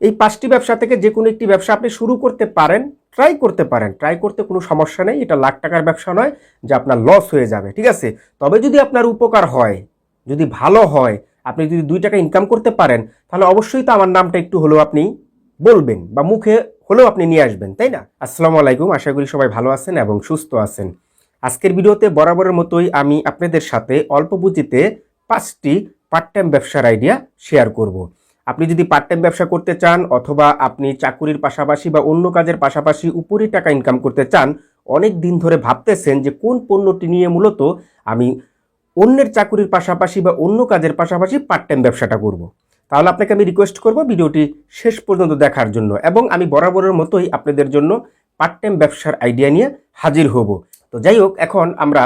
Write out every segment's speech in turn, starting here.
এই পাঁচটি ব্যবসা থেকে যে কোনো একটি ব্যবসা আপনি শুরু করতে পারেন ট্রাই করতে পারেন। ট্রাই করতে কোনো সমস্যা নেই, এটা লাখ টাকার ব্যবসা নয় যে আপনার লস হয়ে যাবে, ঠিক আছে? তবে যদি আপনার উপকার হয়, যদি ভালো হয়, আপনি যদি দুই টাকা ইনকাম করতে পারেন, তাহলে অবশ্যই তো আমার নামটা একটু হলেও আপনি বলবেন বা মুখে হলেও আপনি নিয়ে আসবেন, তাই না? আসসালামু আলাইকুম, আশা করি সবাই ভালো আছেন এবং সুস্থ আছেন। আজকের ভিডিওতে বরাবরের মতোই আমি আপনাদের সাথে অল্প পুঁজিতে পাঁচটি পার্ট টাইম ব্যবসার আইডিয়া শেয়ার করব। আপনি যদি পার্ট টাইম ব্যবসা করতে চান অথবা আপনি চাকুরির পাশাপাশি বা অন্য কাজের পাশাপাশি উপরি টাকা ইনকাম করতে চান, অনেক দিন ধরে ভাবতেছেন যে কোন পণ্যটি নিয়ে মূলত আমি অন্যের চাকুরির পাশাপাশি বা অন্য কাজের পাশাপাশি পার্ট টাইম ব্যবসাটা করব। তাহলে আপনাকে আমি রিকোয়েস্ট করব ভিডিওটি শেষ পর্যন্ত দেখার জন্য এবং আমি বরাবরের মতোই আপনাদের জন্য পার্ট টাইম ব্যবসার আইডিয়া নিয়ে হাজির হব তো যাই হোক, এখন আমরা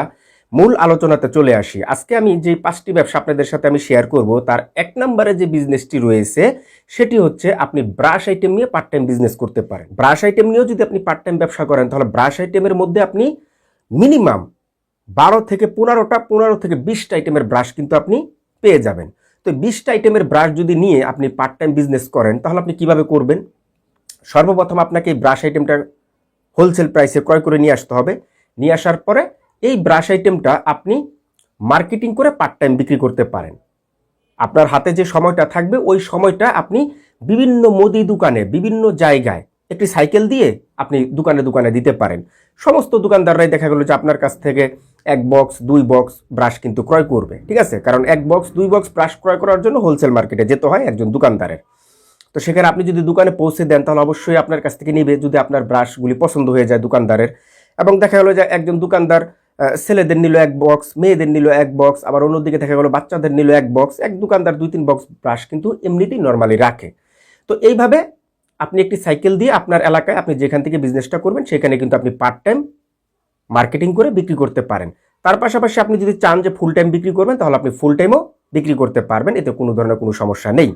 মূল আলোচনাতে চলে আসি। আজকে আমি যে পাঁচটি ব্যবসা আপনাদের সাথে আমি শেয়ার করব, তার এক নম্বরে যে বিজনেসটি রয়েছে, সেটি হচ্ছে আপনি ব্রাশ আইটেম নিয়ে পার্ট টাইম বিজনেস করতে পারেন। ব্রাশ আইটেম নিয়েও যদি আপনি পার্ট টাইম ব্যবসা করেন, তাহলে ব্রাশ আইটেমের মধ্যে আপনি মিনিমাম বারো থেকে পনেরোটা, পনেরো থেকে বিশটা আইটেমের ব্রাশ কিন্তু আপনি পেয়ে যাবেন। তো বিশটা আইটেমের ব্রাশ যদি নিয়ে আপনি পার্ট টাইম বিজনেস করেন, তাহলে আপনি কীভাবে করবেন? সর্বপ্রথম আপনাকে এই ব্রাশ আইটেমটা হোলসেল প্রাইসে ক্রয় করে নিয়ে আসতে হবে। নিয়ে আসার পরে এই ব্রাশ আইটেমটা আপনি মার্কেটিং করে পার্ট টাইম বিক্রি করতে পারেন। আপনার হাতে যে সময়টা থাকবে, ওই সময়টা আপনি বিভিন্ন মুদি দোকানে, বিভিন্ন জায়গায় একটি সাইকেল দিয়ে আপনি দোকানে দোকানে দিতে পারেন। সমস্ত দোকানদাররাই দেখা গেলো যে আপনার কাছ থেকে এক বক্স দুই বক্স ব্রাশ কিন্তু ক্রয় করবে, ঠিক আছে? কারণ এক বক্স দুই বক্স ব্রাশ ক্রয় করার জন্য হোলসেল মার্কেটে যেতে হয় একজন দোকানদারের। তো সেখানে আপনি যদি দোকানে পৌঁছে দেন, তাহলে অবশ্যই আপনার কাছ থেকে নিবে। যদি আপনার ব্রাশগুলি পছন্দ হয়ে যায় দোকানদারের, এবং দেখা গেলো যে একজন দোকানদার ছেলেদের নিল এক বক্স মেয়েদের নিল এক বক্স আবার অন্যদিকে দেখা গেলো বাচ্চাদের নিল এক বক্স এক দোকানদার দুই তিন বক্স ব্রাশ কিন্তু এমনিতেই নর্মালি রাখে। তো এইভাবে আপনি একটি সাইকেল দিয়ে আপনার এলাকায় আপনি যেখান থেকে বিজনেসটা করবেন, সেখানে কিন্তু আপনি পার্ট টাইম মার্কেটিং করে বিক্রি করতে পারেন। তার পাশাপাশি আপনি যদি চান যে ফুল টাইম বিক্রি করবেন, তাহলে আপনি ফুল টাইমও বিক্রি করতে পারবেন, এতে কোনো ধরনের কোনো সমস্যা নেই।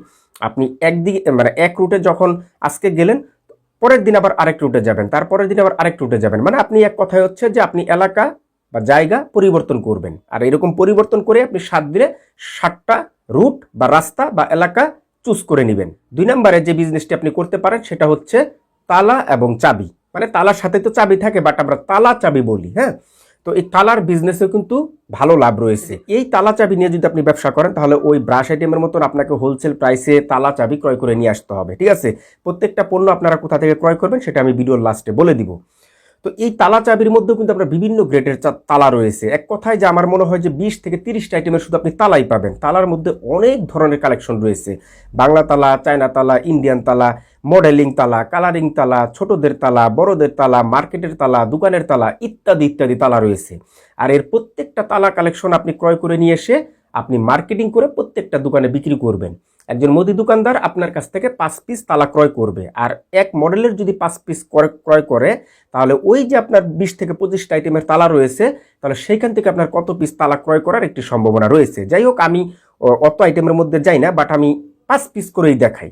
আপনি একদিকে মানে এক রুটে যখন আজকে গেলেন, পরের দিন আবার আরেক রুটে যাবেন, তারপরের দিন আবার আরেক রুটে যাবেন। মানে আপনি এক কথায় হচ্ছে যে আপনি এলাকা বা জায়গা পরিবর্তন করবেন। আর এরকম পরিবর্তন করে আপনি সাত দিনে সাতটা রুট বা রাস্তা বা এলাকা চুজ করে নেবেন। দুই নম্বরে যে বিজনেসটি আপনি করতে পারেন সেটা হচ্ছে তালা এবং চাবি। মানে তালার সাথে তো চাবি থাকে বাট আমরা তালা চাবি বলি হ্যাঁ? তো এই তালার বিজনেসেও কিন্তু ভালো লাভ রয়েছে। এই তালা চাবি নিয়ে যদি আপনি ব্যবসা করেন, তাহলে ওই ব্রাশ আইটেমের মতন আপনাকে হোলসেল প্রাইসে তালা চাবি ক্রয় করে নিয়ে আসতে হবে, ঠিক আছে? প্রত্যেকটা পণ্য আপনারা কোথা থেকে ক্রয় করবেন, সেটা আমি ভিডিওর লাস্টে বলে দিব। তো এই তালা চাবির মধ্যেও কিন্তু আপনার বিভিন্ন গ্রেডের তালা রয়েছে। এক কথায় যে আমার মনে হয় যে বিশ থেকে তিরিশটা আইটেমের শুধু আপনি তালাই পাবেন। তালার মধ্যে অনেক ধরনের কালেকশন রয়েছে। বাংলা তালা, চায়না তালা ইন্ডিয়ান তালা মডেলিং তালা কালারিং তালা, ছোটদের তালা, বড়দের তালা মার্কেটের তালা, দোকানের তালা, ইত্যাদি ইত্যাদি তালা রয়েছে। আর এর প্রত্যেকটা তালা কালেকশন আপনি ক্রয় করে নিয়ে এসে আপনি মার্কেটিং করে প্রত্যেকটা দোকানে বিক্রি করবেন। একজন মুদি দোকানদার আপনার কাছ থেকে পাঁচ পিস তালা ক্রয় করবে। আর এক মডেলের যদি পাঁচ পিস ক্রয় করে, তাহলে ওই যে আপনার বিশ থেকে পঁচিশটা আইটেমের তালা রয়েছে, তাহলে সেইখান থেকে আপনার কত পিস তালা ক্রয় করার একটি সম্ভাবনা রয়েছে। যাই হোক, আমি অত আইটেমের মধ্যে যাই না বাট আমি পাঁচ পিস করেই দেখাই।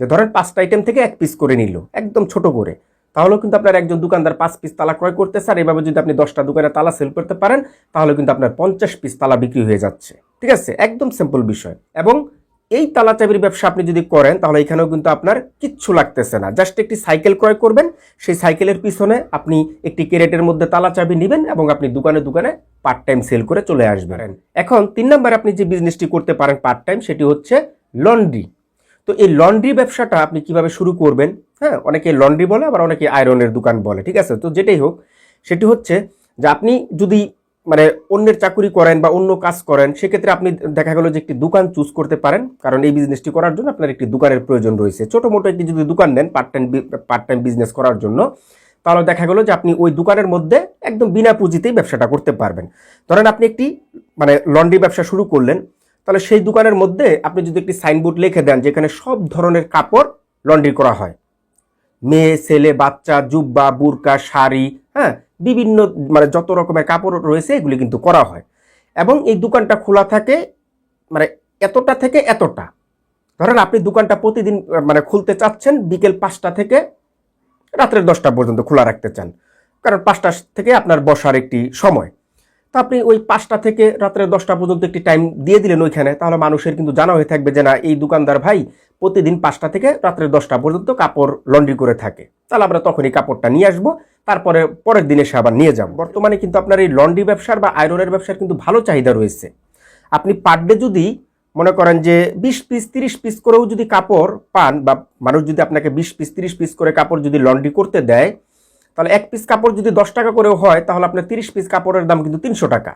যে ধরেন পাঁচটা আইটেম থেকে এক পিস করে নিল, একদম ছোট করে। তাহলেও কিন্তু আপনার একজন দোকানদার পাঁচ পিস তালা ক্রয় করতেছে, আর এভাবে যদি আপনি দশটা দোকানে তালা সেল করতে পারেন তাহলে কিন্তু আপনার পঞ্চাশ পিস তালা বিক্রি হয়ে যাচ্ছে। ঠিক আছে? একদম সিম্পল বিষয়। এবং এই তালা চাবির ব্যবসা আপনি যদি করেন, তাহলে এখানেও কিন্তু আপনার কিচ্ছু লাগতেছে না। জাস্ট একটি সাইকেল ক্রয় করবেন, সেই সাইকেলের পিছনে আপনি একটি ক্যারেটের মধ্যে তালা চাবি নেবেন এবং আপনি দোকানে দোকানে পার্ট টাইম সেল করে চলে আসবেন। এখন তিন নম্বরে আপনি যে বিজনেসটি করতে পারেন পার্ট টাইম সেটি হচ্ছে লন্ড্রি তো এই লন্ড্রি ব্যবসাটা আপনি কীভাবে শুরু করবেন? হ্যাঁ অনেকে লন্ড্রি বলে, আবার অনেকে আয়রনের দোকান বলে, ঠিক আছে? তো যেটাই হোক, সেটি হচ্ছে যে আপনি যদি মানে অন্যের চাকুরি করেন বা অন্য কাজ করেন, সেক্ষেত্রে আপনি দেখা গেলো যে একটি দোকান চুজ করতে পারেন, কারণ এই বিজনেসটি করার জন্য আপনার একটি দোকানের প্রয়োজন রয়েছে। ছোটো মোটো একটি যদি দোকান নেন part time part time business করার জন্য, তাহলে দেখা গেলো যে আপনি ওই দোকানের মধ্যে একদম বিনা পুঁজিতেই ব্যবসাটা করতে পারবেন। ধরেন আপনি একটি মানে লন্ড্রি ব্যবসা শুরু করলেন, তাহলে সেই দোকানের মধ্যে আপনি যদি একটি সাইনবোর্ড লিখে দেন, যেখানে সব ধরনের কাপড় লন্ড্রি করা হয় মেয়ে, ছেলে, বাচ্চা, জুব্বা, বুরকা, শাড়ি হ্যাঁ বিভিন্ন মানে যত রকমের কাপড় রয়েছে, এগুলি কিন্তু করা হয়। এবং এই দোকানটা খোলা থাকে মানে এতটা থেকে এতটা। ধরেন আপনি দোকানটা প্রতিদিন মানে খুলতে চাচ্ছেন, বিকেল পাঁচটা থেকে রাত্রের দশটা পর্যন্ত খোলা রাখতে চান। কারণ পাঁচটা থেকে আপনার বসার একটি সময়। তো আপনি ওই পাঁচটা থেকে রাত্রে দশটা পর্যন্ত একটি টাইম দিয়ে দিলেন ওইখানে, তাহলে মানুষের কিন্তু জানা হয়ে থাকবে যে না, এই দোকানদার ভাই প্রতিদিন পাঁচটা থেকে রাত্রে দশটা পর্যন্ত কাপড় লন্ড্রি করে থাকে। তাহলে আমরা তখনই কাপড়টা নিয়ে আসব, তারপরে পরের দিনে সে আবার নিয়ে যাব। বর্তমানে কিন্তু আপনার এই লন্ড্রি ব্যবসার বা আয়রনের ব্যবসার কিন্তু ভালো চাহিদা রয়েছে। আপনি পার ডে যদি মনে করেন যে বিশ পিস তিরিশ পিস করেও যদি কাপড় পান বা মানুষ যদি আপনাকে বিশ পিস তিরিশ পিস করে কাপড় যদি লন্ড্রি করতে দেয় তাহলে এক পিস কাপড় যদি দশ টাকা করেও হয়, তাহলে আপনার তিরিশ পিস কাপড়ের দাম কিন্তু তিনশো টাকা।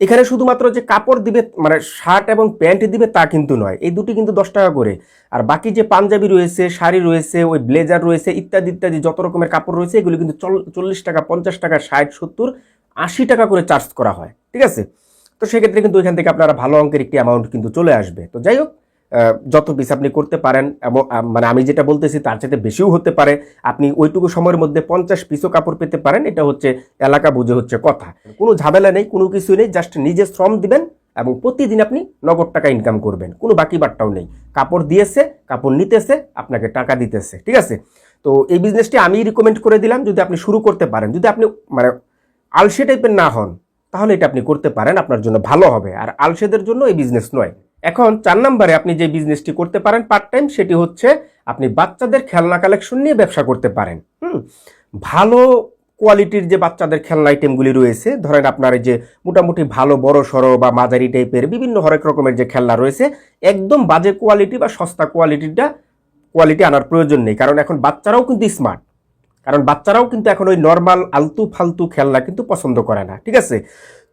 এখানে শুধুমাত্র যে কাপড় দিবে মানে শার্ট এবং প্যান্ট দিবে তা কিন্তু নয়, এই দুটি কিন্তু দশ টাকা করে। আর বাকি যে পাঞ্জাবি রয়েছে, শাড়ি রয়েছে, ওই ব্লেজার রয়েছে, ইত্যাদি ইত্যাদি যত রকমের কাপড় রয়েছে, এগুলো কিন্তু চল- চল্লিশ টাকা, পঞ্চাশ টাকা, ষাট, সত্তর, আশি টাকা করে চার্জ করা হয়, ঠিক আছে? তো সেক্ষেত্রে কিন্তু ওইখান থেকে আপনারা ভালো অঙ্কের একটি অ্যামাউন্ট কিন্তু চলে আসবে। তো যাই হোক যত পিস আপনি করতে পারেন, এবং মানে আমি যেটা বলতেছি তার চাইতে বেশিও হতে পারে। আপনি ওইটুকু সময়ের মধ্যে পঞ্চাশ পিসও কাপড় পেতে পারেন, এটা হচ্ছে এলাকা বুঝে হচ্ছে কথা। কোনো ঝামেলা নেই, কোনো কিছু নেই জাস্ট নিজে শ্রম দিবেন এবং প্রতিদিন আপনি নগদ টাকা ইনকাম করবেন। কোনো বাকি বাট্টাও নেই। কাপড় দিয়েছে, কাপড় নিতেছে, আপনাকে টাকা দিতেছে, ঠিক আছে? তো এই বিজনেসটি আমি রিকমেন্ড করে দিলাম, যদি আপনি শুরু করতে পারেন। যদি আপনি মানে আলসে টাইপের না হন, তাহলে এটা আপনি করতে পারেন, আপনার জন্য ভালো হবে। আর আলসেদের জন্য এই বিজনেস নয়। এখন চার নম্বরে আপনি যে বিজনেসটি করতে পারেন পার্ট টাইম সেটি হচ্ছে আপনি বাচ্চাদের খেলনা কালেকশন নিয়ে ব্যবসা করতে পারেন। হুম? ভালো কোয়ালিটির যে বাচ্চাদের খেলনা আইটেমগুলি রয়েছে, ধরেন আপনার এই যে মোটামুটি ভালো, বড় সড়ো বা মাঝারি টাইপের বিভিন্ন হরেক রকমের যে খেলনা রয়েছে, একদম বাজে কোয়ালিটি বা সস্তা কোয়ালিটিটা কোয়ালিটি আনার প্রয়োজন নেই। কারণ এখন বাচ্চারাও কিন্তু স্মার্ট কারণ বাচ্চারাও কিন্তু এখন ওই নর্মাল আলতু ফালতু খেলনা কিন্তু পছন্দ করে না। ঠিক আছে?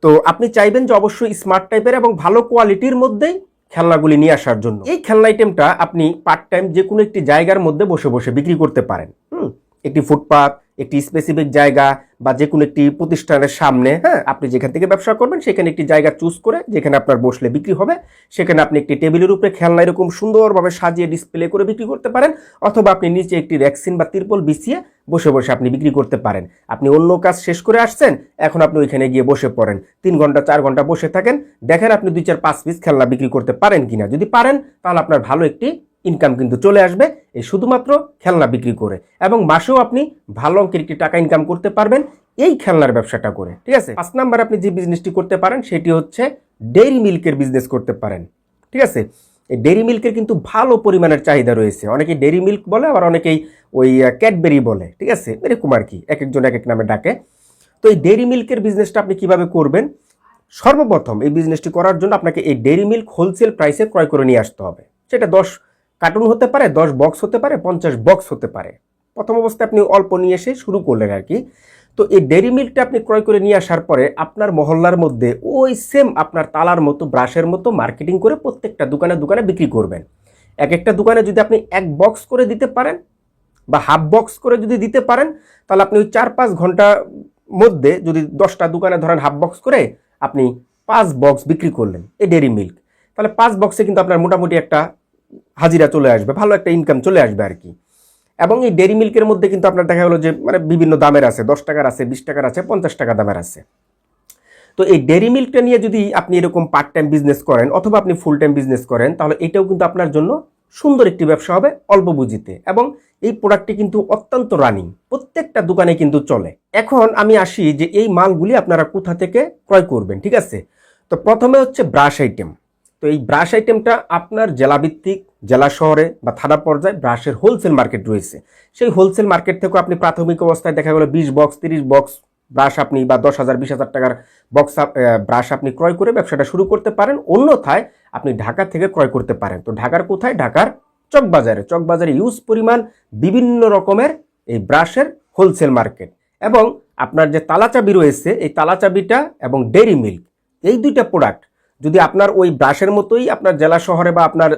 তো আপনি চাইবেন যে অবশ্যই স্মার্ট টাইপের এবং ভালো কোয়ালিটির মধ্যেই খেলনাগুলি নিয়ে আসার জন্য। এই খেলনা আইটেমটা আপনি পার্ট টাইম যে কোনো একটি জায়গার মধ্যে বসে বসে বিক্রি করতে পারেন। হুম, একটি ফুটপাথ একটি স্পেসিফিক জায়গা বা যে কোনো একটি প্রতিষ্ঠানের সামনে হ্যাঁ আপনি যেখান থেকে ব্যবসা করবেন সেখানে একটি জায়গা চুজ করে যেখানে আপনার বসলে বিক্রি হবে সেখানে আপনি একটি টেবিলের উপরে খেলনা এরকম সুন্দরভাবে সাজিয়ে ডিসপ্লে করে বিক্রি করতে পারেন অথবা আপনি নিচে একটি র্যাক্সিন বা তিরপল বিছিয়ে বসে বসে আপনি বিক্রি করতে পারেন। আপনি অন্য কাজ শেষ করে আসছেন এখন আপনি ওইখানে গিয়ে বসে পড়েন। তিন ঘণ্টা চার ঘণ্টা বসে থাকেন দেখেন আপনি দুই চার পাঁচ পিস খেলনা বিক্রি করতে পারেন কিনা। যদি পারেন তাহলে আপনার ভালো একটি ইনকাম কিন্তু চলে আসবে, এই শুধুমাত্র খেলনা বিক্রি করে। এবং মাসেও আপনি ভালো অঙ্কের একটি টাকা ইনকাম করতে পারবেন এই খেলনার ব্যবসাটা করে, ঠিক আছে? পাঁচ নাম্বার আপনি যে বিজনেসটি করতে পারেন, সেটি হচ্ছে ডেইরি মিল্কের বিজনেস করতে পারেন, ঠিক আছে? এই ডেইরি মিল্কের কিন্তু ভালো পরিমাণের চাহিদা রয়েছে। অনেকেই ডেইরি মিল্ক বলে, আবার অনেকেই ওই ক্যাডবেরি বলে, ঠিক আছে? এরকম আর কি এক একজন এক এক নামে ডাকে। তো এই ডেইরি মিল্কের বিজনেসটা আপনি কীভাবে করবেন? সর্বপ্রথম এই বিজনেসটি করার জন্য আপনাকে এই ডেইরি মিল্ক হোলসেল প্রাইসে ক্রয় করে নিয়ে আসতে হবে। সেটা দশ কার্টুন হতে পারে, দশ বক্স হতে পারে, পঞ্চাশ বক্স হতে পারে। প্রথম অবস্থায় আপনি অল্প নিয়ে এসে শুরু করলেন আর কি। তো এই ডেরি মিল্কটা আপনি ক্রয় করে নিয়ে আসার পরে আপনার মহল্লার মধ্যে ওই সেম আপনার তালার মতো ব্রাশের মতো মার্কেটিং করে প্রত্যেকটা দোকানে দোকানে বিক্রি করবেন। এক একটা দোকানে যদি আপনি এক বক্স করে দিতে পারেন বা হাফ বক্স করে যদি দিতে পারেন, তাহলে আপনি ওই চার পাঁচ ঘণ্টা মধ্যে যদি দশটা দোকানে ধরেন হাফ বক্স করে আপনি পাঁচ বক্স বিক্রি করলেন এই ডেরি মিল্ক তাহলে পাঁচ বক্সে কিন্তু আপনার মোটামুটি একটা হাজিরা চলে আসবে, ভালো একটা ইনকাম চলে আসবে আর কি। এবং এই ডেরি মিল্কের মধ্যে কিন্তু আপনার দেখা গেলো যে মানে বিভিন্ন দামের আছে, দশ টাকার আছে, বিশ টাকার আছে, পঞ্চাশ টাকা দামের আছে। তো এই ডেরি মিল্কটা নিয়ে যদি আপনি এরকম পার্ট টাইম বিজনেস করেন অথবা আপনি ফুল টাইম বিজনেস করেন, তাহলে এটাও কিন্তু আপনার জন্য সুন্দর একটি ব্যবসা হবে অল্প বুঝিতে এবং এই প্রোডাক্টটি কিন্তু অত্যন্ত রানিং প্রত্যেকটা দোকানে কিন্তু চলে। এখন আমি আসি যে এই মালগুলি আপনারা কোথা থেকে ক্রয় করবেন, ঠিক আছে? তো প্রথমে হচ্ছে ব্রাশ আইটেম তো এই ব্রাশ আইটেমটা আপনার জেলাভিত্তিক, জেলা শহরে বা থানা পর্যায়ে ব্রাশের হোলসেল মার্কেট রয়েছে। সেই হোলসেল মার্কেট থেকেও আপনি প্রাথমিক অবস্থায় দেখা গেলো বিশ বক্স তিরিশ বক্স ব্রাশ আপনি বা দশ হাজার, বিশ হাজার টাকার বক্স ব্রাশ আপনি ক্রয় করে ব্যবসাটা শুরু করতে পারেন। অন্যথায় আপনি ঢাকা থেকে ক্রয় করতে পারেন। তো ঢাকার কোথায়? ঢাকার চকবাজারে। চকবাজারে ইউজ পরিমাণ বিভিন্ন রকমের এই ব্রাশের হোলসেল মার্কেট এবং আপনার যে তালাচাবি রয়েছে, এই তালাচাবিটা এবং ডেরি মিল্ক এই দুইটা প্রোডাক্ট যদি আপনার ওই ব্রাশের মতোই আপনার জেলা শহরে বা আপনার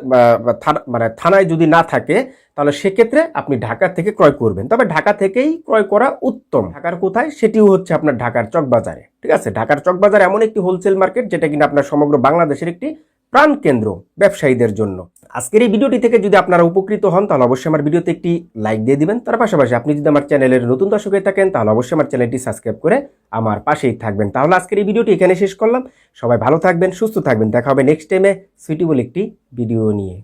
মানে থানায় যদি না থাকে, তাহলে সেক্ষেত্রে আপনি ঢাকা থেকে ক্রয় করবেন। তবে ঢাকা থেকেই ক্রয় করা উত্তম। ঢাকার কোথায়? সেটিও হচ্ছে আপনার ঢাকার চকবাজারে। ঠিক আছে? ঢাকার চকবাজার এমন একটি হোলসেল মার্কেট যেটা কিনা আপনার সমগ্র বাংলাদেশের একটি প্রাণকেন্দ্র ব্যবসায়ীদের জন্য। আজকের এই ভিডিওটি থেকে যদি আপনারা উপকৃত হন, তাহলে অবশ্যই আমার ভিডিওতে একটি লাইক দিয়ে দিবেন। তার পাশাপাশি আপনি যদি আমার চ্যানেলের নতুন দর্শক হয়ে থাকেন, তাহলে অবশ্যই আমার চ্যানেলটি সাবস্ক্রাইব করে আমার পাশেই থাকবেন। তাহলে আজকের এই ভিডিওটি এখানে শেষ করলাম। সবাই ভালো থাকবেন, সুস্থ থাকবেন। দেখা হবে নেক্সট টাইমে সুইটেবল একটি ভিডিও নিয়ে।